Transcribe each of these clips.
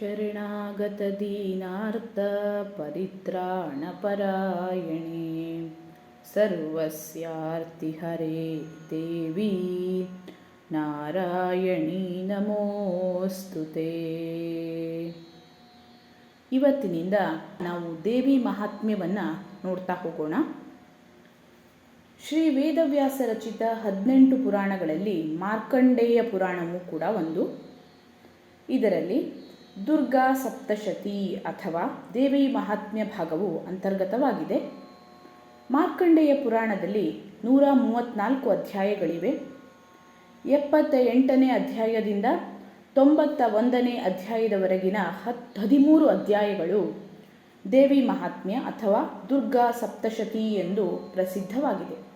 शरणागतदीनार्तपरित्राणपरायणे सर्वस्यार्तिहरे देवी ನಾರಾಯಣಿ ನಮೋಸ್ತು ಇವತ್ತಿನಿಂದ ನಾವು ದೇವಿ ಮಹಾತ್ಮ್ಯವನ್ನು ನೋಡ್ತಾ ಹೋಗೋಣ ಶ್ರೀ ವೇದವ್ಯಾಸ ರಚಿತ ಹದಿನೆಂಟು ಪುರಾಣಗಳಲ್ಲಿ ಮಾರ್ಕಂಡೇಯ ಪುರಾಣವೂ ಕೂಡ ಒಂದು ಇದರಲ್ಲಿ ದುರ್ಗಾ ಸಪ್ತಶತಿ ಅಥವಾ ದೇವಿ ಮಹಾತ್ಮ್ಯ ಭಾಗವು ಅಂತರ್ಗತವಾಗಿದೆ. ಮಾರ್ಕಂಡೇಯ ಪುರಾಣದಲ್ಲಿ ನೂರ ಮೂವತ್ತ್ನಾಲ್ಕು ಅಧ್ಯಾಯಗಳಿವೆ. ಎಪ್ಪತ್ತ ಎಂಟನೇ ಅಧ್ಯಾಯದಿಂದ ತೊಂಬತ್ತ ಒಂದನೇ ಅಧ್ಯಾಯದವರೆಗಿನ ಹತ್, ಹದಿಮೂರು ಅಧ್ಯಾಯಗಳು ದೇವಿ ಮಹಾತ್ಮ್ಯ ಅಥವಾ ದುರ್ಗಾ ಸಪ್ತಶತಿ ಎಂದು ಪ್ರಸಿದ್ಧವಾಗಿದೆ.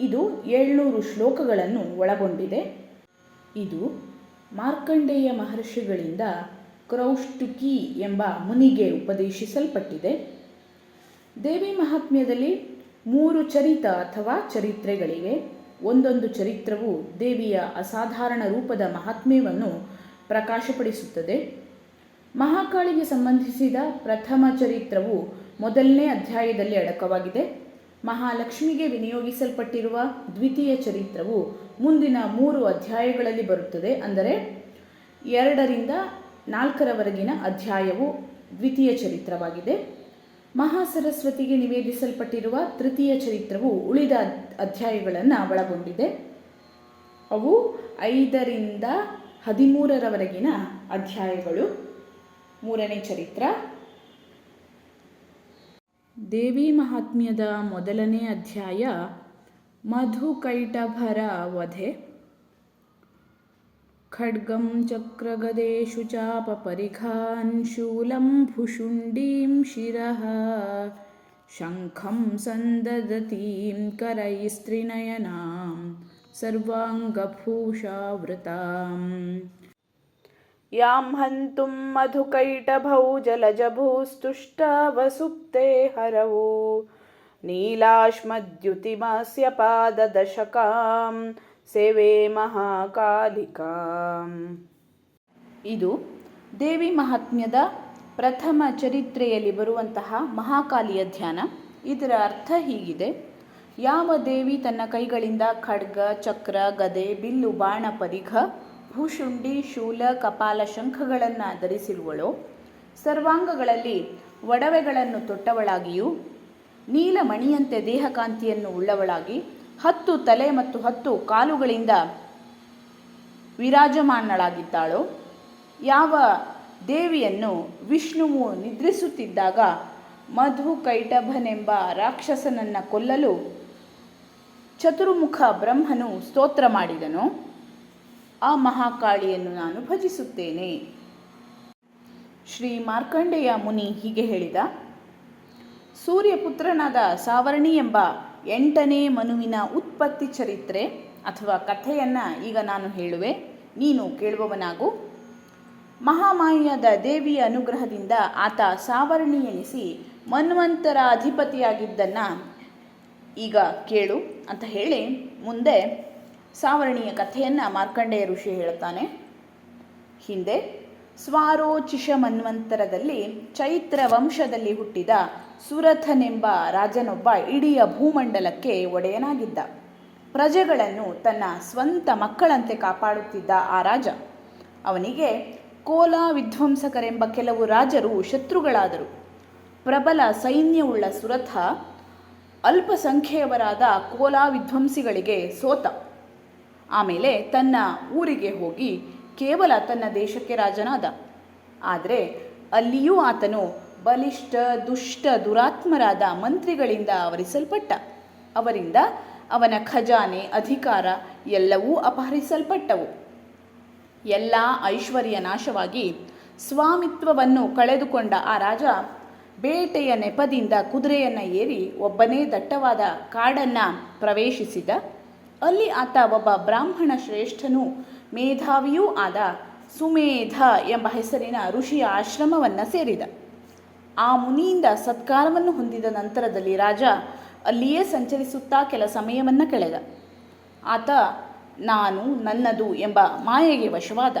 ಇದು ಏಳ್ನೂರು ಶ್ಲೋಕಗಳನ್ನು ಒಳಗೊಂಡಿದೆ. ಇದು ಮಾರ್ಕಂಡೇಯ ಮಹರ್ಷಿಗಳಿಂದ ಕ್ರೌಷ್ಟುಕಿ ಎಂಬ ಮುನಿಗೆ ಉಪದೇಶಿಸಲ್ಪಟ್ಟಿದೆ. ದೇವಿ ಮಹಾತ್ಮ್ಯದಲ್ಲಿ ಮೂರು ಚರಿತ ಅಥವಾ ಚರಿತ್ರೆಗಳಿವೆ. ಒಂದೊಂದು ಚರಿತ್ರವು ದೇವಿಯ ಅಸಾಧಾರಣ ರೂಪದ ಮಹಾತ್ಮ್ಯವನ್ನು ಪ್ರಕಾಶಪಡಿಸುತ್ತದೆ. ಮಹಾಕಾಳಿಗೆ ಸಂಬಂಧಿಸಿದ ಪ್ರಥಮ ಚರಿತ್ರವು ಮೊದಲನೇ ಅಧ್ಯಾಯದಲ್ಲಿ ಅಡಕವಾಗಿದೆ. ಮಹಾಲಕ್ಷ್ಮಿಗೆ ವಿನಿಯೋಗಿಸಲ್ಪಟ್ಟಿರುವ ದ್ವಿತೀಯ ಚರಿತ್ರವು ಮುಂದಿನ ಮೂರು ಅಧ್ಯಾಯಗಳಲ್ಲಿ ಬರುತ್ತದೆ. ಅಂದರೆ ಎರಡರಿಂದ ನಾಲ್ಕರವರೆಗಿನ ಅಧ್ಯಾಯವು ದ್ವಿತೀಯ ಚರಿತ್ರವಾಗಿದೆ. ಮಹಾಸರಸ್ವತಿಗೆ ನಿವೇದಿಸಲ್ಪಟ್ಟಿರುವ ತೃತೀಯ ಚರಿತ್ರವು ಉಳಿದ ಅಧ್ಯಾಯಗಳನ್ನು ಒಳಗೊಂಡಿದೆ. ಅವು ಐದರಿಂದ ಹದಿಮೂರರವರೆಗಿನ ಅಧ್ಯಾಯಗಳು. ಮೂರನೇ ಚರಿತ್ರ. ದೇವಿ ಮಹಾತ್ಮ್ಯದ ಮೊದಲನೇ ಅಧ್ಯಾಯ ಮಧುಕೈಟಭರ ವಧೆ खड्गं चक्रगदेषु चापपरिखान् शूलं भुषुण्डीं शिरः शङ्खं सन्ददतीं करैस्त्रिनयनां सर्वाङ्गभूषावृताम् ಯಾಂ ಹಂತುಂ ಮಧುಕೈಟಭೌ ಜಲಜಭೂಸ್ತುಷ್ಟವಸುಪ್ತೆ ಹರವು. ನೀಲಾಶ್ಮದ್ಯುತಿಮಸ್ಯ ಪಾದದಶಕಾಂ. ಸೇವೆ ಮಹಾಕಾಲಿಕಾಂ. ಇದು ದೇವಿ ಮಹಾತ್ಮ್ಯದ ಪ್ರಥಮ ಚರಿತ್ರೆಯಲ್ಲಿ ಬರುವಂತಹ ಮಹಾಕಾಲಿಯ ಧ್ಯಾನ. ಇದರ ಅರ್ಥ ಹೀಗಿದೆ. ಯಾವ ದೇವಿ ತನ್ನ ಕೈಗಳಿಂದ ಖಡ್ಗ, ಚಕ್ರ, ಗದೆ, ಬಿಲ್ಲು, ಬಾಣ, ಪರಿಘ ಭೂಶುಂಡಿ ಶೂಲ, ಕಪಾಲ ಶಂಖಗಳನ್ನು ಧರಿಸಿರುವಳು. ಸರ್ವಾಂಗಗಳಲ್ಲಿ ಒಡವೆಗಳನ್ನು ತೊಟ್ಟವಳಾಗಿಯೂ, ನೀಲಮಣಿಯಂತೆ ದೇಹಕಾಂತಿಯನ್ನು ಉಳ್ಳವಳಾಗಿ, ಹತ್ತು ತಲೆ ಮತ್ತು ಹತ್ತು ಕಾಲುಗಳಿಂದ ವಿರಾಜಮಾನಳಾಗಿದ್ದಾಳು. ಯಾವ ದೇವಿಯನ್ನು ವಿಷ್ಣುವು ನಿದ್ರಿಸುತ್ತಿದ್ದಾಗ ಮಧು ಕೈಟಭನೆಂಬ ರಾಕ್ಷಸನನ್ನು ಕೊಲ್ಲಲು ಚತುರ್ಮುಖ ಬ್ರಹ್ಮನು ಸ್ತೋತ್ರ ಮಾಡಿದನು. ಆ ಮಹಾಕಾಳಿಯನ್ನು ನಾನು ಭಜಿಸುತ್ತೇನೆ. ಶ್ರೀ ಮಾರ್ಕಂಡೇಯ ಮುನಿ ಹೀಗೆ ಹೇಳಿದ, ಸೂರ್ಯಪುತ್ರನಾದ ಸಾವರ್ಣಿ ಎಂಬ ಎಂಟನೇ ಮನುವಿನ ಉತ್ಪತ್ತಿ ಚರಿತ್ರೆ ಅಥವಾ ಕಥೆಯನ್ನು ಈಗ ನಾನು ಹೇಳುವೆ. ನೀನು ಕೇಳುವವನಾಗು. ಮಹಾಮಾಯಿಯಾದ ದೇವಿಯ ಅನುಗ್ರಹದಿಂದ ಆತ ಸಾವರ್ಣಿ ಎನಿಸಿ ಮನ್ವಂತರ ಅಧಿಪತಿಯಾಗಿದ್ದನ್ನು ಈಗ ಕೇಳು ಅಂತ ಹೇಳಿ ಮುಂದೆ ಸಾವರ್ಣಿಯ ಕಥೆಯನ್ನು ಮಾರ್ಕಂಡೇಯ ಋಷಿ ಹೇಳ್ತಾನೆ. ಹಿಂದೆ ಸ್ವಾರೋಚಿಷ ಮನ್ವಂತರದಲ್ಲಿ ಚೈತ್ರ ವಂಶದಲ್ಲಿ ಹುಟ್ಟಿದ ಸುರಥನೆಂಬ ರಾಜನೊಬ್ಬ ಇಡೀ ಭೂಮಂಡಲಕ್ಕೆ ಒಡೆಯನಾಗಿದ್ದ. ಪ್ರಜೆಗಳನ್ನು ತನ್ನ ಸ್ವಂತ ಮಕ್ಕಳಂತೆ ಕಾಪಾಡುತ್ತಿದ್ದ ಆ ರಾಜ. ಅವನಿಗೆ ಕೋಲಾ ವಿಧ್ವಂಸಕರೆಂಬ ಕೆಲವು ರಾಜರು ಶತ್ರುಗಳಾದರು. ಪ್ರಬಲ ಸೈನ್ಯವುಳ್ಳ ಸುರಥ ಅಲ್ಪಸಂಖ್ಯೆಯವರಾದ ಕೋಲಾ ವಿಧ್ವಂಸಿಗಳಿಗೆ ಸೋತ. ಆಮೇಲೆ ತನ್ನ ಊರಿಗೆ ಹೋಗಿ ಕೇವಲ ತನ್ನ ದೇಶಕ್ಕೆ ರಾಜನಾದ. ಆದರೆ ಅಲ್ಲಿಯೂ ಆತನು ಬಲಿಷ್ಠ, ದುಷ್ಟ, ದುರಾತ್ಮರಾದ ಮಂತ್ರಿಗಳಿಂದ ಆವರಿಸಲ್ಪಟ್ಟ. ಅವರಿಂದ ಅವನ ಖಜಾನೆ, ಅಧಿಕಾರ ಎಲ್ಲವೂ ಅಪಹರಿಸಲ್ಪಟ್ಟವು. ಎಲ್ಲ ಐಶ್ವರ್ಯ ನಾಶವಾಗಿ ಸ್ವಾಮಿತ್ವವನ್ನು ಕಳೆದುಕೊಂಡ ಆ ರಾಜ ಬೇಟೆಯ ನೆಪದಿಂದ ಕುದುರೆಯನ್ನು ಏರಿ ಒಬ್ಬನೇ ದಟ್ಟವಾದ ಕಾಡನ್ನು ಪ್ರವೇಶಿಸಿದ. ಅಲ್ಲಿ ಆತ ಒಬ್ಬ ಬ್ರಾಹ್ಮಣ ಶ್ರೇಷ್ಠನೂ ಮೇಧಾವಿಯೂ ಆದ ಸುಮೇಧ ಎಂಬ ಹೆಸರಿನ ಋಷಿಯ ಆಶ್ರಮವನ್ನು ಸೇರಿದ. ಆ ಮುನಿಯಿಂದ ಸತ್ಕಾರವನ್ನು ಹೊಂದಿದ ನಂತರದಲ್ಲಿ ರಾಜ ಅಲ್ಲಿಯೇ ಸಂಚರಿಸುತ್ತಾ ಕೆಲ ಸಮಯವನ್ನು ಕಳೆದ. ಆತ, ನಾನು ನನ್ನದು ಎಂಬ ಮಾಯೆಗೆ ವಶವಾದ.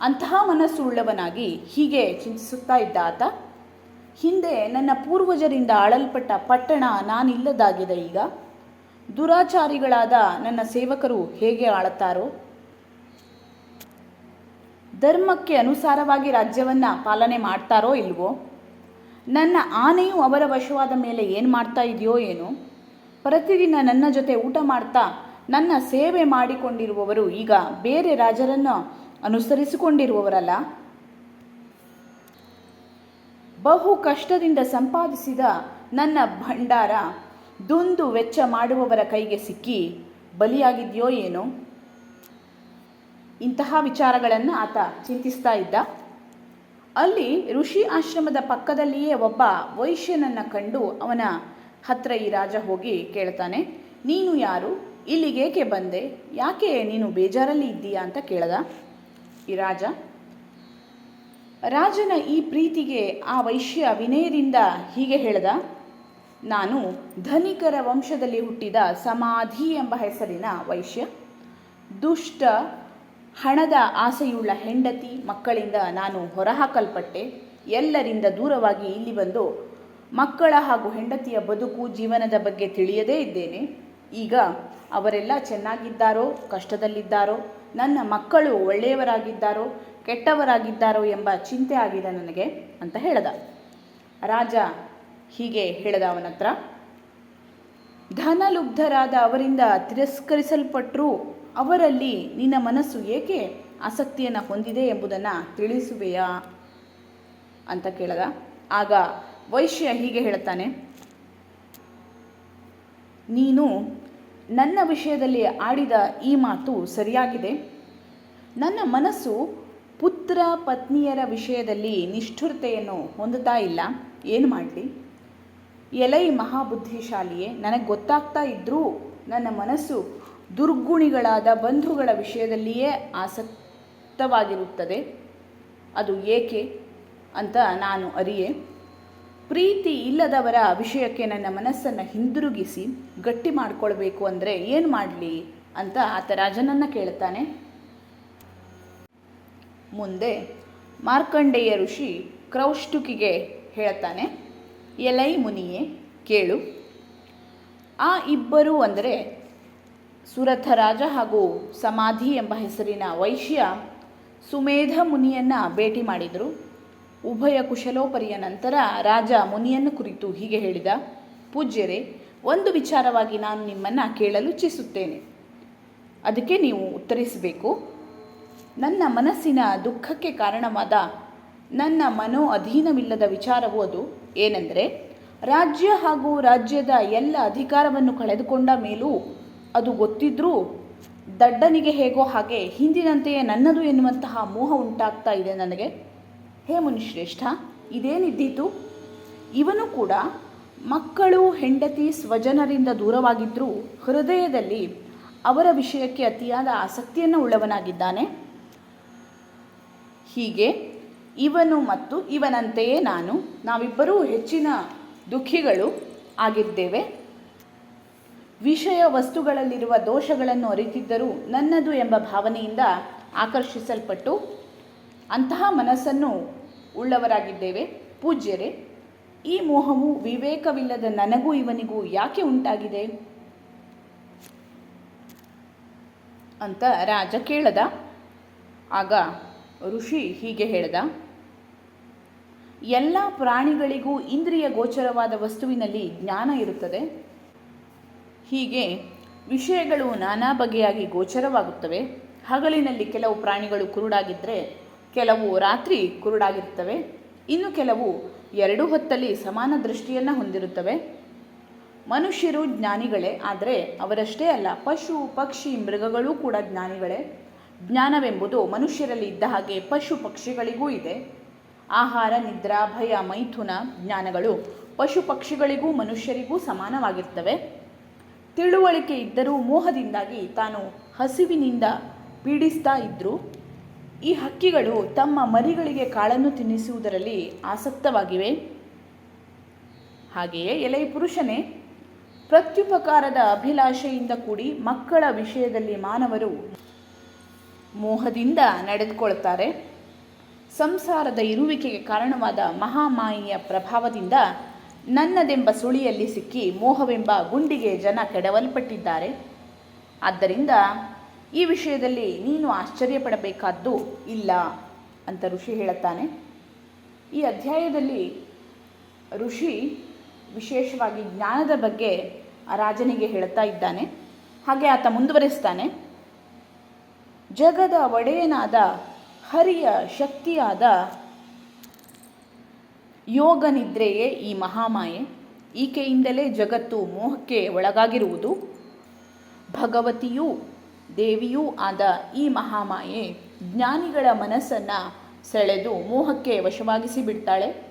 ಅಂತಹ ಮನಸ್ಸುಳ್ಳವನಾಗಿ ಹೀಗೆ ಚಿಂತಿಸುತ್ತಾ ಇದ್ದ ಆತ, ಹಿಂದೆ ನನ್ನ ಪೂರ್ವಜರಿಂದ ಆಳಲ್ಪಟ್ಟ ಪಟ್ಟಣ ನಾನಿಲ್ಲದಾಗಿದೆ ಈಗ. ದುರಾಚಾರಿಗಳಾದ ನನ್ನ ಸೇವಕರು ಹೇಗೆ ಆಳುತ್ತಾರೋ? ಧರ್ಮಕ್ಕೆ ಅನುಸಾರವಾಗಿ ರಾಜ್ಯವನ್ನು ಪಾಲನೆ ಮಾಡ್ತಾರೋ ಇಲ್ವೋ? ನನ್ನ ಆನೆಯು ಅವರ ವಶವಾದ ಮೇಲೆ ಏನು ಮಾಡ್ತಾ ಇದೆಯೋ ಏನೋ? ಪ್ರತಿದಿನ ನನ್ನ ಜೊತೆ ಊಟ ಮಾಡ್ತಾ ನನ್ನ ಸೇವೆ ಮಾಡಿಕೊಂಡಿರುವವರು ಈಗ ಬೇರೆ ರಾಜರನ್ನು ಅನುಸರಿಸಿಕೊಂಡಿರುವವರಲ್ಲ? ಬಹು ಕಷ್ಟದಿಂದ ಸಂಪಾದಿಸಿದ ನನ್ನ ಭಂಡಾರ ದುಂದು ವೆಚ್ಚ ಮಾಡುವವರ ಕೈಗೆ ಸಿಕ್ಕಿ ಬಲಿಯಾಗಿದೆಯೋ ಏನೋ? ಇಂತಹ ವಿಚಾರಗಳನ್ನು ಆತ ಚಿಂತಿಸ್ತಾ ಇದ್ದ. ಅಲ್ಲಿ ಋಷಿ ಆಶ್ರಮದ ಪಕ್ಕದಲ್ಲಿಯೇ ಒಬ್ಬ ವೈಶ್ಯನನ್ನು ಕಂಡು ಅವನ ಹತ್ರ ಈ ರಾಜ ಹೋಗಿ ಕೇಳ್ತಾನೆ, ನೀನು ಯಾರು? ಇಲ್ಲಿಗೇಕೆ ಬಂದೆ? ಯಾಕೆ ನೀನು ಬೇಜಾರಲ್ಲಿ ಇದ್ದೀಯಾ? ಅಂತ ಕೇಳ್ದ ಈ ರಾಜ. ರಾಜನ ಈ ಪ್ರೀತಿಗೆ ಆ ವೈಶ್ಯ ವಿನಯದಿಂದ ಹೀಗೆ ಹೇಳ್ದ ನಾನು ಧನಿಕರ ವಂಶದಲ್ಲಿ ಹುಟ್ಟಿದ ಸಮಾಧಿ ಎಂಬ ಹೆಸರಿನ ವೈಶ್ಯ, ದುಷ್ಟ ಹಣದ ಆಸೆಯುಳ್ಳ ಹೆಂಡತಿ ಮಕ್ಕಳಿಂದ ನಾನು ಹೊರಹಾಕಲ್ಪಟ್ಟೆ. ಎಲ್ಲರಿಂದ ದೂರವಾಗಿ ಇಲ್ಲಿ ಬಂದು ಮಕ್ಕಳ ಹಾಗೂ ಹೆಂಡತಿಯ ಬದುಕು ಜೀವನದ ಬಗ್ಗೆ ತಿಳಿಯದೇ ಇದ್ದೇನೆ. ಈಗ ಅವರೆಲ್ಲ ಚೆನ್ನಾಗಿದ್ದಾರೋ, ಕಷ್ಟದಲ್ಲಿದ್ದಾರೋ, ನನ್ನ ಮಕ್ಕಳು ಒಳ್ಳೆಯವರಾಗಿದ್ದಾರೋ, ಕೆಟ್ಟವರಾಗಿದ್ದಾರೋ ಎಂಬ ಚಿಂತೆ ಆಗಿದೆ ನನಗೆ ಅಂತ ಹೇಳಿದ. ರಾಜ ಹೀಗೆ ಹೇಳಿದ ಅವನತ್ರ ಧನಲುಬ್ಧರಾದ ಅವರಿಂದ ತಿರಸ್ಕರಿಸಲ್ಪಟ್ಟರೂ ಅವರಲ್ಲಿ ನಿನ್ನ ಮನಸ್ಸು ಏಕೆ ಆಸಕ್ತಿಯನ್ನು ಹೊಂದಿದೆ ಎಂಬುದನ್ನು ತಿಳಿಸುವೆಯಾ? ಅಂತ ಕೇಳದ. ಆಗ ವೈಶ್ಯ ಹೀಗೆ ಹೇಳ್ತಾನೆ ನೀನು ನನ್ನ ವಿಷಯದಲ್ಲಿ ಆಡಿದ ಈ ಮಾತು ಸರಿಯಾಗಿದೆ. ನನ್ನ ಮನಸ್ಸು ಪುತ್ರ ಪತ್ನಿಯರ ವಿಷಯದಲ್ಲಿ ನಿಷ್ಠುರತೆಯನ್ನು ಹೊಂದುತ್ತಾ ಇಲ್ಲ. ಏನು ಮಾಡಲಿ? ಎಲೈ ಮಹಾಬುದ್ಧಿಶಾಲಿಯೇ, ನನಗೆ ಗೊತ್ತಾಗ್ತಾ ಇದ್ದರೂ ನನ್ನ ಮನಸ್ಸು ದುರ್ಗುಣಿಗಳಾದ ಬಂಧುಗಳ ವಿಷಯದಲ್ಲಿಯೇ ಆಸಕ್ತವಾಗಿರುತ್ತದೆ. ಅದು ಏಕೆ ಅಂತ ನಾನು ಅರಿಯೆ. ಪ್ರೀತಿ ಇಲ್ಲದವರ ವಿಷಯಕ್ಕೆ ನನ್ನ ಮನಸ್ಸನ್ನು ಹಿಂದಿರುಗಿಸಿ, ಗಟ್ಟಿ ಮಾಡಿಕೊಳ್ಬೇಕು ಅಂದರೆ ಏನು ಮಾಡಲಿ ಅಂತ ಆತ ರಾಜನನ್ನು ಕೇಳ್ತಾನೆ. ಮುಂದೆ ಮಾರ್ಕಂಡೇಯ ಋಷಿ ಕ್ರೌಷ್ಟುಕಿಗೆ ಹೇಳ್ತಾನೆ. ಎಲೈ ಮುನಿಯೇ ಕೇಳು. ಆ ಇಬ್ಬರು ಅಂದರೆ ಸುರಥ ರಾಜ ಹಾಗೂ ಸಮಾಧಿ ಎಂಬ ಹೆಸರಿನ ವೈಶ್ಯ ಸುಮೇಧ ಮುನಿಯನ್ನು ಭೇಟಿ ಮಾಡಿದರು. ಉಭಯ ಕುಶಲೋಪರಿಯ ನಂತರ ರಾಜ ಮುನಿಯನ್ನು ಕುರಿತು ಹೀಗೆ ಹೇಳಿದ, ಪೂಜ್ಯರೇ, ಒಂದು ವಿಚಾರವಾಗಿ ನಾನು ನಿಮ್ಮನ್ನು ಕೇಳಲು ಇಚ್ಛಿಸುತ್ತೇನೆ ಅದಕ್ಕೆ ನೀವು ಉತ್ತರಿಸಬೇಕು. ನನ್ನ ಮನಸ್ಸಿನ ದುಃಖಕ್ಕೆ ಕಾರಣವಾದ ನನ್ನ ಮನೋ ಅಧೀನವಿಲ್ಲದ ವಿಚಾರವೂ ಅದು. ಏನೆಂದರೆ, ರಾಜ್ಯ ಹಾಗೂ ರಾಜ್ಯದ ಎಲ್ಲ ಅಧಿಕಾರವನ್ನು ಕಳೆದುಕೊಂಡ ಮೇಲೂ ಅದು ಗೊತ್ತಿದ್ದರೂ ದಡ್ಡನಿಗೆ ಹೇಗೋ ಹಾಗೆ ಹಿಂದಿನಂತೆಯೇ ನನ್ನದು ಎನ್ನುವಂತಹ ಮೋಹ ಉಂಟಾಗ್ತಾ ಇದೆ ನನಗೆ. ಹೇ ಮುನಿಶ್ರೇಷ್ಠ ಇದೇನಿದ್ದೀತು ಇವನು ಕೂಡ ಮಕ್ಕಳು, ಹೆಂಡತಿ, ಸ್ವಜನರಿಂದ ದೂರವಾಗಿದ್ದರೂ ಹೃದಯದಲ್ಲಿ ಅವರ ವಿಷಯಕ್ಕೆ ಅತಿಯಾದ ಆಸಕ್ತಿಯನ್ನು ಉಳ್ಳವನಾಗಿದ್ದಾನೆ. ಹೀಗೆ ಇವನು ಮತ್ತು ಇವನಂತೆಯೇ ನಾನು, ನಾವಿಬ್ಬರೂ ಹೆಚ್ಚಿನ ದುಃಖಿಗಳು ಆಗಿದ್ದೇವೆ. ವಿಷಯ ವಸ್ತುಗಳಲ್ಲಿರುವ ದೋಷಗಳನ್ನು ಅರಿತಿದ್ದರೂ ನನ್ನದು ಎಂಬ ಭಾವನೆಯಿಂದ ಆಕರ್ಷಿಸಲ್ಪಟ್ಟು ಅಂತಹ ಮನಸ್ಸನ್ನು ಉಳ್ಳವರಾಗಿದ್ದೇವೆ. ಪೂಜ್ಯರೇ, ಈ ಮೋಹವು ವಿವೇಕವಿಲ್ಲದ ನನಗೂ ಇವನಿಗೂ ಯಾಕೆ ಉಂಟಾಗಿದೆ? ಅಂತ ರಾಜ ಕೇಳದ. ಆಗ ಋಷಿ ಹೀಗೆ ಹೇಳ್ದ. ಎಲ್ಲ ಪ್ರಾಣಿಗಳಿಗೂ ಇಂದ್ರಿಯ ಗೋಚರವಾದ ವಸ್ತುವಿನಲ್ಲಿ ಜ್ಞಾನ ಇರುತ್ತದೆ. ಹೀಗೆ ವಿಷಯಗಳು ನಾನಾ ಬಗೆಯಾಗಿ ಗೋಚರವಾಗುತ್ತವೆ. ಹಗಲಿನಲ್ಲಿ ಕೆಲವು ಪ್ರಾಣಿಗಳು ಕುರುಡಾಗಿದ್ದರೆ ಕೆಲವು ರಾತ್ರಿ ಕುರುಡಾಗಿರ್ತವೆ ಇನ್ನು ಕೆಲವು ಎರಡು ಹೊತ್ತಲ್ಲಿ ಸಮಾನ ದೃಷ್ಟಿಯನ್ನು ಹೊಂದಿರುತ್ತವೆ. ಮನುಷ್ಯರು ಜ್ಞಾನಿಗಳೇ ಆದರೆ ಅವರಷ್ಟೇ ಅಲ್ಲ, ಪಶು, ಪಕ್ಷಿ, ಮೃಗಗಳೂ ಕೂಡ ಜ್ಞಾನಿಗಳೇ. ಜ್ಞಾನವೆಂಬುದು ಮನುಷ್ಯರಲ್ಲಿ ಇದ್ದ ಹಾಗೆ ಪಶು ಪಕ್ಷಿಗಳಿಗೂ ಇದೆ. ಆಹಾರ, ನಿದ್ರಾ, ಭಯ, ಮೈಥುನ ಜ್ಞಾನಗಳು ಪಶು ಪಕ್ಷಿಗಳಿಗೂ ಮನುಷ್ಯರಿಗೂ ಸಮಾನವಾಗಿರ್ತವೆ. ತಿಳುವಳಿಕೆ ಇದ್ದರೂ ಮೋಹದಿಂದಾಗಿ ತಾನು ಹಸಿವಿನಿಂದ ಪೀಡಿಸ್ತಾ ಇದ್ದರೂ ಈ ಹಕ್ಕಿಗಳು ತಮ್ಮ ಮರಿಗಳಿಗೆ ಕಾಳನ್ನು ತಿನ್ನಿಸುವುದರಲ್ಲಿ ಆಸಕ್ತವಾಗಿವೆ. ಹಾಗೆಯೇ ಎಲೈ ಪುರುಷನೇ, ಪ್ರತ್ಯುಪಕಾರದ ಅಭಿಲಾಷೆಯಿಂದ ಕೂಡಿ ಮಕ್ಕಳ ವಿಷಯದಲ್ಲಿ ಮಾನವರು ಮೋಹದಿಂದ ನಡೆದುಕೊಳ್ತಾರೆ. ಸಂಸಾರದ ಇರುವಿಕೆಗೆ ಕಾರಣವಾದ ಮಹಾಮಾಯಿಯ ಪ್ರಭಾವದಿಂದ ನನ್ನದೆಂಬ ಸುಳಿಯಲ್ಲಿ ಸಿಕ್ಕಿ ಮೋಹವೆಂಬ ಗುಂಡಿಗೆ ಜನ ಕೆಡವಲ್ಪಟ್ಟಿದ್ದಾರೆ. ಆದ್ದರಿಂದ ಈ ವಿಷಯದಲ್ಲಿ ನೀನು ಆಶ್ಚರ್ಯಪಡಬೇಕಾದ್ದು ಇಲ್ಲ ಅಂತ ಋಷಿ ಹೇಳುತ್ತಾನೆ. ಈ ಅಧ್ಯಾಯದಲ್ಲಿ ಋಷಿ ವಿಶೇಷವಾಗಿ ಜ್ಞಾನದ ಬಗ್ಗೆ ರಾಜನಿಗೆ ಹೇಳ್ತಾ ಇದ್ದಾನೆ. ಹಾಗೆ ಆತ ಮುಂದುವರಿಸ್ತಾನೆ. ಜಗದ ಒಡೆಯನಾದ ಹರಿಯ ಶಕ್ತಿಯಾದ ಯೋಗ ನಿದ್ರೆಯೇ ಈ ಮಹಾಮಾಯೆ. ಈಕೆಯಿಂದಲೇ ಜಗತ್ತು ಮೋಹಕ್ಕೆ ಒಳಗಾಗಿರುವುದು. ಭಗವತಿಯೂ ದೇವಿಯೂ ಆದ ಈ ಮಹಾಮಾಯೆ ಜ್ಞಾನಿಗಳ ಮನಸ್ಸನ್ನು ಸೆಳೆದು ಮೋಹಕ್ಕೆ ವಶವಾಗಿಸಿ ಬಿಡ್ತಾಳೆ.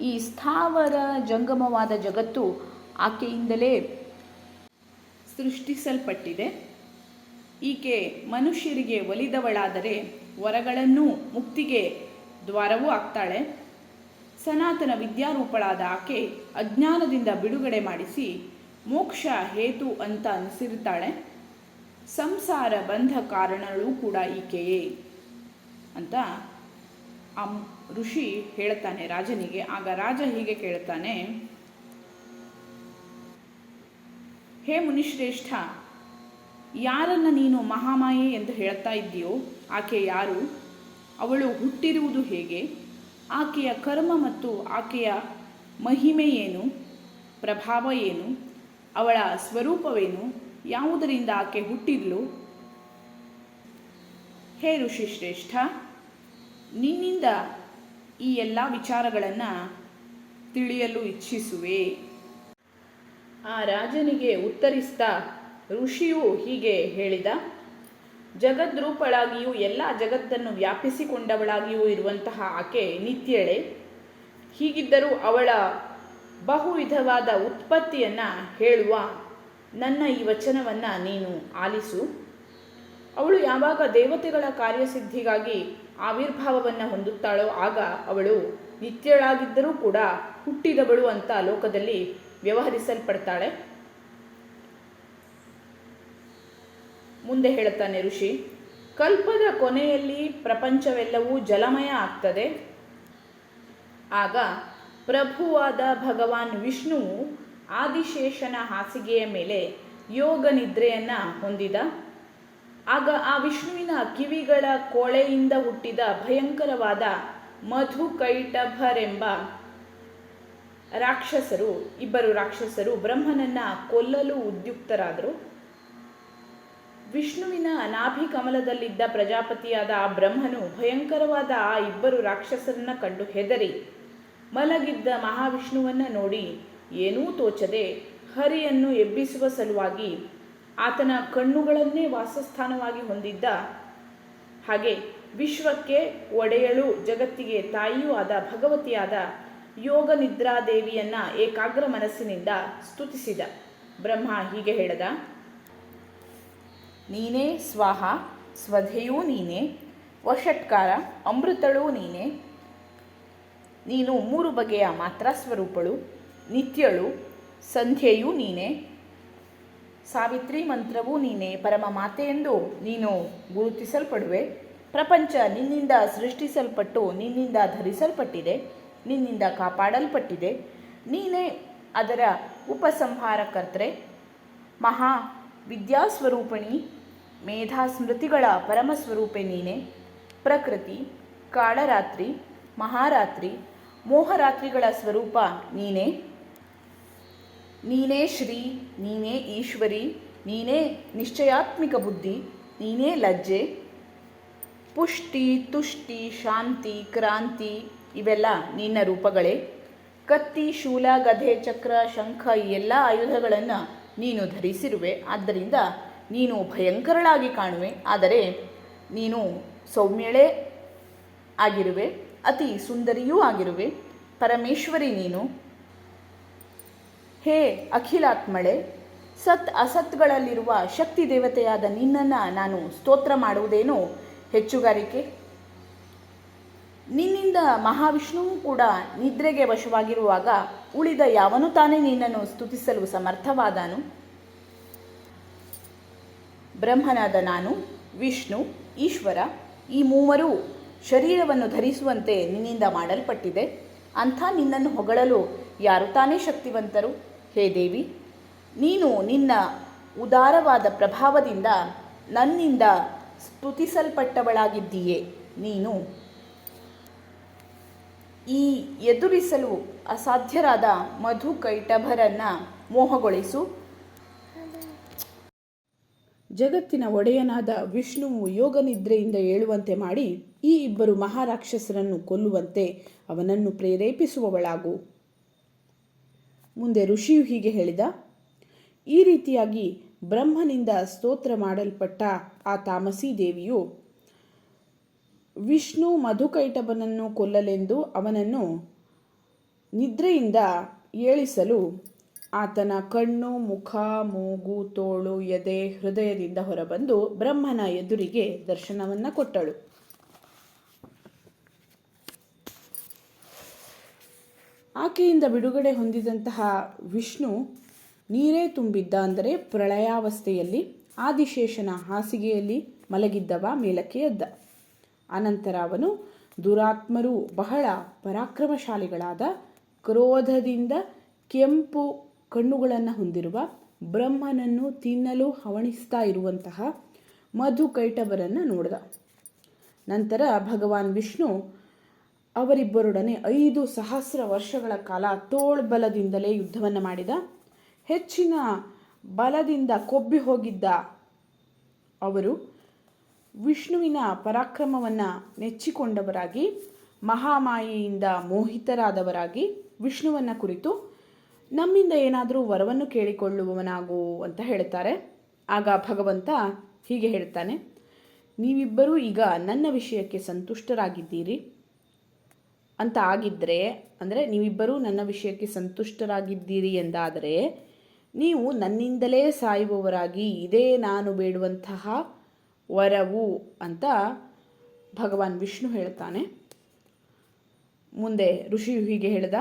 ಈ ಸ್ಥಾವರ ಜಂಗಮವಾದ ಜಗತ್ತು ಆಕೆಯಿಂದಲೇ ಸೃಷ್ಟಿಸಲ್ಪಟ್ಟಿದೆ. ಈಕೆ ಮನುಷ್ಯರಿಗೆ ಒಲಿದವಳಾದರೆ ವರಗಳನ್ನೂ ಮುಕ್ತಿಗೆ ದ್ವಾರವೂ ಆಗ್ತಾಳೆ. ಸನಾತನ ವಿದ್ಯಾರೂಪಳಾದ ಆಕೆ ಅಜ್ಞಾನದಿಂದ ಬಿಡುಗಡೆ ಮಾಡಿಸಿ ಮೋಕ್ಷ ಹೇತು ಅಂತ ಅನಿಸಿರ್ತಾಳೆ ಸಂಸಾರ ಬಂಧ ಕಾರಣಗಳು ಕೂಡ ಈಕೆಯೇ ಅಂತ ಆ ಋಷಿ ಹೇಳ್ತಾನೆ ರಾಜನಿಗೆ. ಆಗ ರಾಜ ಹೀಗೆ ಕೇಳ್ತಾನೆ ಹೇ ಮುನಿಶ್ರೇಷ್ಠ, ಯಾರನ್ನು ನೀನು ಮಹಾಮಾಯೆ ಎಂದು ಹೇಳ್ತಾ ಇದ್ದೀಯೋ ಆಕೆ ಯಾರು? ಅವಳು ಹುಟ್ಟಿರುವುದು ಹೇಗೆ? ಆಕೆಯ ಕರ್ಮ ಮತ್ತು ಆಕೆಯ ಮಹಿಮೆ ಏನು? ಪ್ರಭಾವ ಏನು? ಅವಳ ಸ್ವರೂಪವೇನು? ಯಾವುದರಿಂದ ಆಕೆ ಹುಟ್ಟಿದ್ಲು? ಹೇ ಋಷಿಶ್ರೇಷ್ಠ, ನಿನ್ನಿಂದ ಈ ಎಲ್ಲ ವಿಚಾರಗಳನ್ನು ತಿಳಿಯಲು ಇಚ್ಛಿಸುವೆ. ಆ ರಾಜನಿಗೆ ಉತ್ತರಿಸ್ತಾ ಋಷಿಯು ಹೀಗೆ ಹೇಳಿದ ಜಗದ್ರೂಪಳಾಗಿಯೂ ಎಲ್ಲ ಜಗತ್ತನ್ನು ವ್ಯಾಪಿಸಿಕೊಂಡವಳಾಗಿಯೂ ಇರುವಂತಹ ಆಕೆ ನಿತ್ಯಳೆ. ಹೀಗಿದ್ದರೂ ಅವಳ ಬಹುವಿಧವಾದ ಉತ್ಪತ್ತಿಯನ್ನು ಹೇಳುವ ನನ್ನ ಈ ವಚನವನ್ನು ನೀನು ಆಲಿಸು. ಅವಳು ಯಾವಾಗ ದೇವತೆಗಳ ಕಾರ್ಯಸಿದ್ಧಿಗಾಗಿ ಆವಿರ್ಭಾವವನ್ನು ಹೊಂದುತ್ತಾಳೋ ಆಗ ಅವಳು ನಿತ್ಯಳಾಗಿದ್ದರೂ ಕೂಡ ಹುಟ್ಟಿದವಳು ಅಂತ ಲೋಕದಲ್ಲಿ ವ್ಯವಹರಿಸಲ್ಪಡ್ತಾಳೆ. ಮುಂದೆ ಹೇಳುತ್ತಾನೆ ಋಷಿ, ಕಲ್ಪದ ಕೊನೆಯಲ್ಲಿ ಪ್ರಪಂಚವೆಲ್ಲವೂ ಜಲಮಯ ಆಗ್ತದೆ. ಆಗ ಪ್ರಭುವಾದ ಭಗವಾನ್ ವಿಷ್ಣುವು ಆದಿಶೇಷನ ಹಾಸಿಗೆಯ ಮೇಲೆ ಯೋಗ ನಿದ್ರೆಯನ್ನು ಹೊಂದಿದ. ಆಗ ಆ ವಿಷ್ಣುವಿನ ಕಿವಿಗಳ ಕೋಳೆಯಿಂದ ಹುಟ್ಟಿದ ಭಯಂಕರವಾದ ಮಧುಕೈಟಭರೆಂಬ ರಾಕ್ಷಸರು, ಇಬ್ಬರು ರಾಕ್ಷಸರು ಬ್ರಹ್ಮನನ್ನ ಕೊಲ್ಲಲು ಉದ್ಯುಕ್ತರಾದರು. ವಿಷ್ಣುವಿನ ಅನಾಭಿ ಕಮಲದಲ್ಲಿದ್ದ ಪ್ರಜಾಪತಿಯಾದ ಆ ಬ್ರಹ್ಮನು ಭಯಂಕರವಾದ ಆ ಇಬ್ಬರು ರಾಕ್ಷಸರನ್ನ ಕಂಡು ಹೆದರಿ. ಮಲಗಿದ್ದ ಮಹಾವಿಷ್ಣುವನ್ನ ನೋಡಿ ಏನೂ ತೋಚದೆ ಹರಿಯನ್ನು ಎಬ್ಬಿಸುವ ಸಲುವಾಗಿ ಆತನ ಕಣ್ಣುಗಳನ್ನೇ ವಾಸಸ್ಥಾನವಾಗಿ ಹೊಂದಿದ್ದ. ಹಾಗೆ ವಿಶ್ವಕ್ಕೆ ಒಡೆಯಳು ಜಗತ್ತಿಗೆ ತಾಯಿಯೂ ಆದ ಭಗವತಿಯಾದ ಯೋಗ ನಿದ್ರಾದೇವಿಯನ್ನ ಏಕಾಗ್ರ ಮನಸ್ಸಿನಿಂದ ಸ್ತುತಿಸಿದ. ಬ್ರಹ್ಮ ಹೀಗೆ ಹೇಳದ ನೀನೇ ಸ್ವಾಹ, ಸ್ವಧೆಯೂ ನೀನೇ ವಷಟ್ಕಾರ ಅಮೃತಳೂ ನೀನೇ. ನೀನು ಮೂರು ಬಗೆಯ ಮಾತ್ರ ಸ್ವರೂಪಳು, ನಿತ್ಯಳು, ಸಂಧ್ಯೆಯೂ ನೀನೇ. ಸಾವಿತ್ರಿ ಮಂತ್ರವೂ ನೀನೇ, ಪರಮ ಮಾತೆಯೆಂದು ನೀನು ಗುರುತಿಸಲ್ಪಡುವೆ. ಪ್ರಪಂಚ ನಿನ್ನಿಂದ ಸೃಷ್ಟಿಸಲ್ಪಟ್ಟು, ನಿನ್ನಿಂದ ಧರಿಸಲ್ಪಟ್ಟಿದೆ, ನಿನ್ನಿಂದ ಕಾಪಾಡಲ್ಪಟ್ಟಿದೆ. ನೀನೇ ಅದರ ಉಪಸಂಹಾರಕರ್ತ್ರೆ, ಮಹಾ ವಿದ್ಯಾಸ್ವರೂಪಿಣಿ. ಮೇಧಾ ಸ್ಮೃತಿಗಳ ಪರಮಸ್ವರೂಪೆ ನೀನೆ. ಪ್ರಕೃತಿ, ಕಾಳರಾತ್ರಿ, ಮಹಾರಾತ್ರಿ, ಮೋಹರಾತ್ರಿಗಳ ಸ್ವರೂಪ ನೀನೇ. ನೀನೇ ಶ್ರೀ, ನೀನೇ ಈಶ್ವರಿ, ನೀನೇ ನಿಶ್ಚಯಾತ್ಮಿಕ ಬುದ್ಧಿ, ನೀನೇ ಲಜ್ಜೆ. ಪುಷ್ಟಿ, ತುಷ್ಟಿ, ಶಾಂತಿ, ಕ್ರಾಂತಿ ಇವೆಲ್ಲ ನಿನ್ನ ರೂಪಗಳೇ. ಕತ್ತಿ, ಶೂಲ, ಗಧೆ, ಚಕ್ರ, ಶಂಖ ಈ ಎಲ್ಲ ಆಯುಧಗಳನ್ನು ನೀನು ಧರಿಸಿರುವೆ. ಆದ್ದರಿಂದ ನೀನು ಭಯಂಕರಳಾಗಿ ಕಾಣುವೆ, ಆದರೆ ನೀನು ಸೌಮ್ಯಳೇ ಆಗಿರುವೆ, ಅತಿ ಸುಂದರಿಯೂ ಆಗಿರುವೆ. ಪರಮೇಶ್ವರಿ ನೀನು. ಹೇ ಅಖಿಲಾತ್ಮಳೆ, ಸತ್ ಅಸತ್ಗಳಲ್ಲಿರುವ ಶಕ್ತಿ ದೇವತೆಯಾದ ನಿನ್ನನ್ನು ನಾನು ಸ್ತೋತ್ರ ಮಾಡುವುದೇನೋ ಹೆಚ್ಚುಗಾರಿಕೆ. ನಿನ್ನಿಂದ ಮಹಾವಿಷ್ಣುವು ಕೂಡ ನಿದ್ರೆಗೆ ವಶವಾಗಿರುವಾಗ ಉಳಿದ ಯಾವನು ತಾನೇ ನಿನ್ನನ್ನು ಸ್ತುತಿಸಲು ಸಮರ್ಥವಾದನು? ಬ್ರಹ್ಮನಾದ ನಾನು, ವಿಷ್ಣು, ಈಶ್ವರ, ಈ ಮೂವರು ಶರೀರವನ್ನು ಧರಿಸುವಂತೆ ನಿನ್ನಿಂದ ಮಾಡಲ್ಪಟ್ಟಿದೆ. ಅಂಥ ನಿನ್ನನ್ನು ಹೊಗಳಲು ಯಾರು ತಾನೇ ಶಕ್ತಿವಂತರು? ಹೇ ದೇವಿ, ನೀನು ನಿನ್ನ ಉದಾರವಾದ ಪ್ರಭಾವದಿಂದ ನನ್ನಿಂದ ಸ್ತುತಿಸಲ್ಪಟ್ಟವಳಾಗಿದ್ದೀಯೇ ನೀನು. ಈ ಎದುರಿಸಲು ಅಸಾಧ್ಯರಾದ ಮಧು ಕೈಟಭರನ್ನು ಮೋಹಗೊಳಿಸು. ಜಗತ್ತಿನ ಒಡೆಯನಾದ ವಿಷ್ಣುವು ಯೋಗ ನಿದ್ರೆಯಿಂದ ಏಳುವಂತೆ ಮಾಡಿ ಈ ಇಬ್ಬರು ಮಹಾರಾಕ್ಷಸರನ್ನು ಕೊಲ್ಲುವಂತೆ ಅವನನ್ನು ಪ್ರೇರೇಪಿಸುವವಳಾಗು. ಮುಂದೆ ಋಷಿಯು ಹೀಗೆ ಹೇಳಿದ, ಈ ರೀತಿಯಾಗಿ ಬ್ರಹ್ಮನಿಂದ ಸ್ತೋತ್ರ ಮಾಡಲ್ಪಟ್ಟ ಆ ತಾಮಸಿ ದೇವಿಯು ವಿಷ್ಣು ಮಧುಕೈಟಬನನ್ನು ಕೊಲ್ಲಲೆಂದು ಅವನನ್ನು ನಿದ್ರೆಯಿಂದ ಏಳಿಸಲು ಆತನ ಕಣ್ಣು, ಮುಖ, ಮೂಗು, ತೋಳು, ಎದೆ ಹೃದಯದಿಂದ ಹೊರಬಂದು ಬ್ರಹ್ಮನ ಎದುರಿಗೆ ದರ್ಶನವನ್ನು ಕೊಟ್ಟಳು. ಆಕೆಯಿಂದ ಬಿಡುಗಡೆ ಹೊಂದಿದಂತಹ ವಿಷ್ಣು ನೀರೇ ತುಂಬಿದ್ದ ಅಂದರೆ ಪ್ರಳಯಾವಸ್ಥೆಯಲ್ಲಿ, ಆದಿಶೇಷನ ಹಾಸಿಗೆಯಲ್ಲಿ ಮಲಗಿದ್ದವ ಮೇಲಕ್ಕೆ ಎದ್ದ. ಅನಂತರ ಅವನು ದುರಾತ್ಮರು ಬಹಳ ಪರಾಕ್ರಮಶಾಲಿಗಳಾದ ಕ್ರೋಧದಿಂದ ಕೆಂಪು ಕಣ್ಣುಗಳನ್ನು ಹೊಂದಿರುವ ಬ್ರಹ್ಮನನ್ನು ತಿನ್ನಲು ಹವಣಿಸ್ತಾ ಇರುವಂತಹ ಮಧು ಕೈಟವರನ್ನು ನೋಡಿದ. ನಂತರ ಭಗವಾನ್ ವಿಷ್ಣು ಅವರಿಬ್ಬರೊಡನೆ ಐದು ಸಹಸ್ರ ವರ್ಷಗಳ ಕಾಲ ತೋಳ್ಬಲದಿಂದಲೇ ಯುದ್ಧವನ್ನು ಮಾಡಿದ. ಹೆಚ್ಚಿನ ಬಲದಿಂದ ಕೊಬ್ಬಿ ಹೋಗಿದ್ದ ಅವರು ವಿಷ್ಣುವಿನ ಪರಾಕ್ರಮವನ್ನು ನೆಚ್ಚಿಕೊಂಡವರಾಗಿ, ಮಹಾಮಾಯೆಯಿಂದ ಮೋಹಿತರಾದವರಾಗಿ ವಿಷ್ಣುವನ್ನು ಕುರಿತು ನಮ್ಮಿಂದ ಏನಾದರೂ ವರವನ್ನು ಕೇಳಿಕೊಳ್ಳುವವನಾಗು ಅಂತ ಹೇಳ್ತಾರೆ. ಆಗ ಭಗವಂತ ಹೀಗೆ ಹೇಳ್ತಾನೆ, ನೀವಿಬ್ಬರೂ ಈಗ ನನ್ನ ವಿಷಯಕ್ಕೆ ಸಂತುಷ್ಟರಾಗಿದ್ದೀರಿ. ಅಂತ ಆಗಿದ್ದರೆ ಅಂದರೆ ನೀವಿಬ್ಬರೂ ನನ್ನ ವಿಷಯಕ್ಕೆ ಸಂತುಷ್ಟರಾಗಿದ್ದೀರಿ ಎಂದಾದರೆ, ನೀವು ನನ್ನಿಂದಲೇ ಸಾಯುವವರಾಗಿ ಇದೇ ನಾನು ಬೇಡುವಂತಹ ವರವು ಅಂತ ಭಗವಾನ್ ವಿಷ್ಣು ಹೇಳ್ತಾನೆ. ಮುಂದೆ ಋಷಿಯು ಹೀಗೆ ಹೇಳ್ದ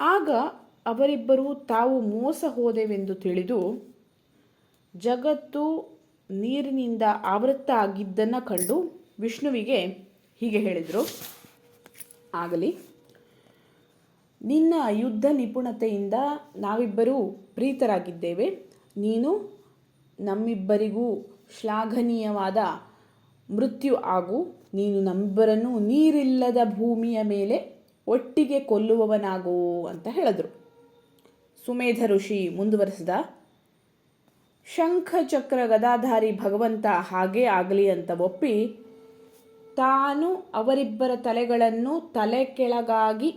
ಆಗ ಅವರಿಬ್ಬರು ತಾವು ಮೋಸ ಹೋದೆವೆಂದು ತಿಳಿದು ಜಗತ್ತು ನೀರಿನಿಂದ ಆವೃತ್ತ ಆಗಿದ್ದನ್ನು ಕಂಡು ವಿಷ್ಣುವಿಗೆ ಹೀಗೆ ಹೇಳಿದರು. ಆಗಲಿ, ನಿನ್ನ ಯುದ್ಧ ನಿಪುಣತೆಯಿಂದ ನಾವಿಬ್ಬರೂ ಪ್ರೀತರಾಗಿದ್ದೇವೆ. ನೀನು ನಮ್ಮಿಬ್ಬರಿಗೂ ಶ್ಲಾಘನೀಯವಾದ ಮೃತ್ಯು ಆಗು. ನೀನು ನಮ್ಮಿಬ್ಬರನ್ನು ನೀರಿಲ್ಲದ ಭೂಮಿಯ ಮೇಲೆ ಒಟ್ಟಿಗೆ ಕೊಲ್ಲುವವನಾಗು ಅಂತ ಹೇಳಿದ್ರು. ಸುಮೇಧ ಋಷಿ ಮುಂದುವರೆಸಿದ ಶಂಖ ಚಕ್ರ ಗದಾಧಾರಿ ಭಗವಂತ ಹಾಗೇ ಆಗಲಿ ಅಂತ ಒಪ್ಪಿ, ತಾನು ಅವರಿಬ್ಬರ ತಲೆಗಳನ್ನು ತಲೆ ಕೆಳಗಾಗಿ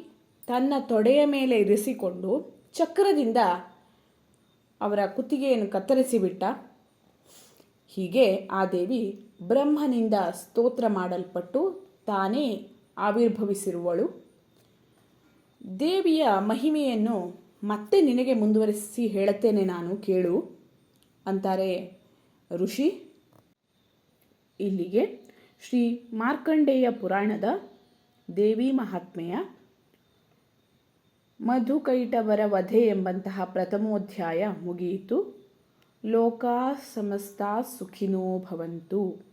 ತನ್ನ ತೊಡೆಯ ಮೇಲೆ ಇರಿಸಿಕೊಂಡು ಚಕ್ರದಿಂದ ಅವರ ಕುತ್ತಿಗೆಯನ್ನು ಕತ್ತರಿಸಿಬಿಟ್ಟ. ಹೀಗೆ ಆ ದೇವಿ ಬ್ರಹ್ಮನಿಂದ ಸ್ತೋತ್ರ ಮಾಡಲ್ಪಟ್ಟು ತಾನೇ ಆವಿರ್ಭವಿಸಿರುವಳು. ದೇವಿಯ ಮಹಿಮೆಯನ್ನು ಮತ್ತೆ ನಿನಗೆ ಮುಂದುವರಿಸಿ ಹೇಳುತ್ತೇನೆ ನಾನು, ಕೇಳು, ಅಂತಾರೆ ಋಷಿ. ಇಲ್ಲಿಗೆ ಶ್ರೀ ಮಾರ್ಕಂಡೇಯ ಪುರಾಣದ ದೇವಿ ಮಹಾತ್ಮೆಯ ಮಧುಕೈಟವರ ವಧೆ ಎಂಬಂತಹ ಪ್ರಥಮೋಧ್ಯಾಯ ಮುಗಿಯಿತು. ಲೋಕಾ ಸಮಸ್ತ ಸುಖಿನೋ ಭವಂತು.